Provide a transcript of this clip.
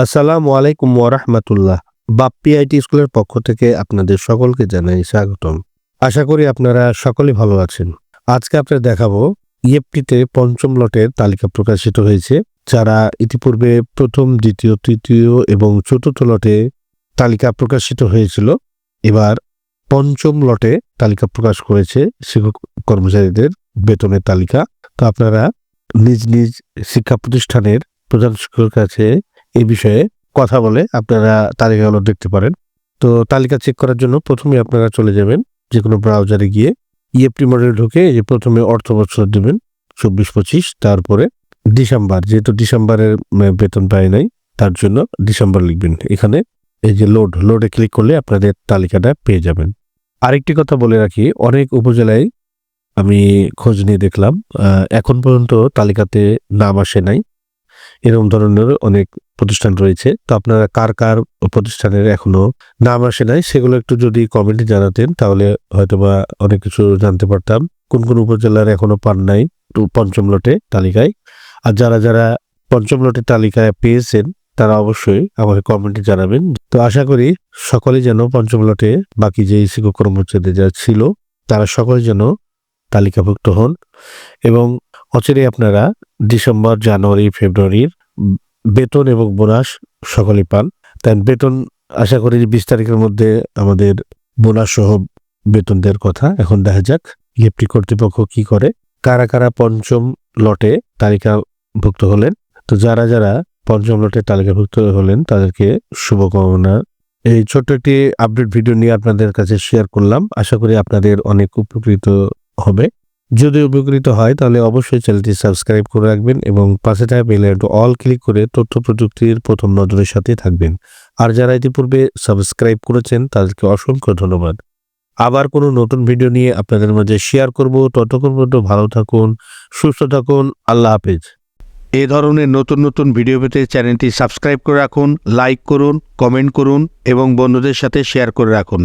আসসালামু আলাইকুম ওরহমতুল্লাহ বাপ্পি আইটি স্কুলের পক্ষ থেকে আপনাদের সকলকে জানাই স্বাগতম। আশা করি আপনারা সকলে ভালো আছেন। আজকে আপনাদের দেখাবো ইএফটিতে পঞ্চম লটের তালিকা প্রকাশিত হয়েছে, যারা ইতিপূর্বে প্রথম, দ্বিতীয়, তৃতীয় এবং চতুর্থ লটে তালিকা প্রকাশিত হয়েছিল। এবার পঞ্চম লটে তালিকা প্রকাশ করেছে শিক্ষক কর্মচারীদের বেতনের তালিকা। তো আপনারা নিজ নিজ শিক্ষা প্রতিষ্ঠানের প্রধান শিক্ষকের কাছে এই বিষয়ে কথা বলে আপনারা তালিকাগুলো দেখতে পারেন। তো তালিকা চেক করার জন্য প্রথমে আপনারা চলে যাবেন যে কোনো ব্রাউজারে গিয়ে ইএফটি মডেল ঢুকে যে প্রথমে অর্থ বছর দেবেন চব্বিশ পঁচিশ, তারপরে ডিসেম্বর, যেহেতু ডিসেম্বরের বেতন পায় নাই, তার জন্য ডিসেম্বর লিখবেন। এখানে এই যে লোড লোডে ক্লিক করলে আপনাদের তালিকাটা পেয়ে যাবেন। আরেকটি কথা বলে রাখি, অনেক উপজেলায় আমি খোঁজ নিয়ে দেখলাম এখন পর্যন্ত তালিকাতে নাম আসে নাই। এরকম ধরনের অনেক প্রতিষ্ঠান রয়েছে। তো আপনারা কার কার প্রতিষ্ঠানের এখনও নাম আসে নাই, সেগুলো একটু যদি কমেন্টে জানাতেন, তাহলে হয়তোবা অনেক কিছু জানতে পারতাম। কোন কোন উপজেলার এখনও পান নাই পঞ্চম লটে তালিকায়। আর যারা যারা পঞ্চম লটের তালিকায় পেয়েছেন, তারা অবশ্যই আমাকে কমেন্টে জানাবেন। তো আশা করি সকলে যেন পঞ্চম লটে বাকি যে শিক্ষক কর্মচারী যারা ছিল, তারা সকলে যেন তালিকাভুক্ত হন। এবং অচিরে আপনারা ডিসেম্বর, জানুয়ারি, ফেব্রুয়ারির বেতন এবং বোনাস সকলে পান। তাই বেতন, আশা করি বিশ তারিখের মধ্যে আমাদের বোনাস সহ বেতন দেওয়ার কথা। এখন দেখা যাক ইএফটি কর্তৃপক্ষ কি করে। কারা কারা পঞ্চম লটে তালিকাভুক্ত হলেন? তো যারা যারা পঞ্চম লটে তালিকাভুক্ত হলেন, তাদেরকে শুভকামনা। এই ছোট্ট একটি আপডেট ভিডিও নিয়ে আপনাদের কাছে শেয়ার করলাম। আশা করি আপনাদের অনেক উপকৃত হবে। যদি উপকৃত হয়, তাহলে অবশ্যই চ্যানেলটি সাবস্ক্রাইব করে রাখবেন এবং পাশে থাকা বেল আইকনটি অল ক্লিক করে তথ্য প্রযুক্তির প্রথম নজরের সাথে থাকবেন। আর যারা ইতিপূর্বে সাবস্ক্রাইব করেছেন, তাদেরকে অসংখ্য ধন্যবাদ। আবার কোনো নতুন ভিডিও নিয়ে আপনাদের মাঝে শেয়ার করব। ততক্ষণ পর্যন্ত ভালো থাকুন, সুস্থ থাকুন, আল্লাহ হাফেজ। এ ধরনের নতুন নতুন ভিডিও পেতে চ্যানেলটি সাবস্ক্রাইব করে রাখুন, লাইক করুন, কমেন্ট করুন এবং বন্ধুদের সাথে শেয়ার করে রাখুন।